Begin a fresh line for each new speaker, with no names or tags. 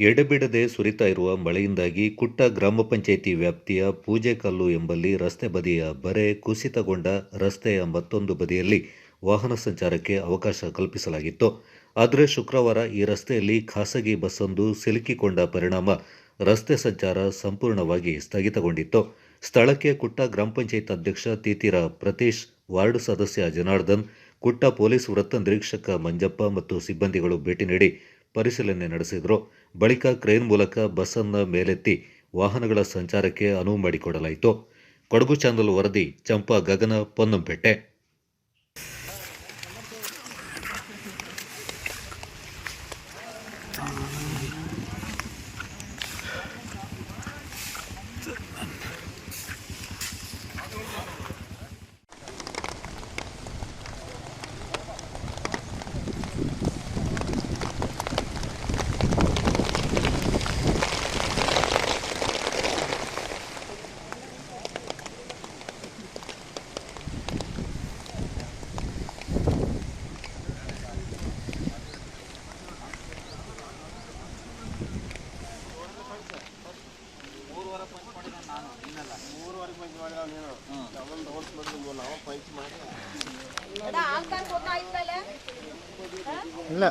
ಎಡೆಬಿಡದೆ ಸುರಿತಾ ಇರುವ ಮಳೆಯಿಂದಾಗಿ ಕುಟ್ಟ ಗ್ರಾಮ ಪಂಚಾಯಿತಿ ವ್ಯಾಪ್ತಿಯ ಪೂಜೆಕಲ್ಲು ಎಂಬಲ್ಲಿ ರಸ್ತೆ ಬದಿಯ ಬರೆ ಕುಸಿತಗೊಂಡ ರಸ್ತೆಯ ಮತ್ತೊಂದು ಬದಿಯಲ್ಲಿ ವಾಹನ ಸಂಚಾರಕ್ಕೆ ಅವಕಾಶ ಕಲ್ಪಿಸಲಾಗಿತ್ತು. ಆದರೆ ಶುಕ್ರವಾರ ಈ ರಸ್ತೆಯಲ್ಲಿ ಖಾಸಗಿ ಬಸ್ಸೊಂದು ಸಿಲುಕಿಕೊಂಡ ಪರಿಣಾಮ ರಸ್ತೆ ಸಂಚಾರ ಸಂಪೂರ್ಣವಾಗಿ ಸ್ಥಗಿತಗೊಂಡಿತ್ತು. ಸ್ಥಳಕ್ಕೆ ಕುಟ್ಟ ಗ್ರಾಮ ಪಂಚಾಯತ್ ಅಧ್ಯಕ್ಷ ತೀತಿರ ಪ್ರತೀಶ್, ವಾರ್ಡ್ ಸದಸ್ಯ ಜನಾರ್ದನ್, ಕುಟ್ಟ ಪೊಲೀಸ್ ವೃತ್ತ ನಿರೀಕ್ಷಕ ಮಂಜಪ್ಪ ಮತ್ತು ಸಿಬ್ಬಂದಿಗಳು ಭೇಟಿ ನೀಡಿ ಪರಿಶೀಲನೆ ನಡೆಸಿದರು. ಬಳಿಕ ಕ್ರೇನ್ ಮೂಲಕ ಬಸ್ಸನ್ನು ಮೇಲೆತ್ತಿ ವಾಹನಗಳ ಸಂಚಾರಕ್ಕೆ ಅನುವು ಮಾಡಿಕೊಡಲಾಯಿತು. ಕೊಡಗು ಚಾನಲ್ ವರದಿ, ಚಂಪಾ ಗಗನ, ಪೊನ್ನಂಪೇಟೆ.
ಇಲ್ಲ.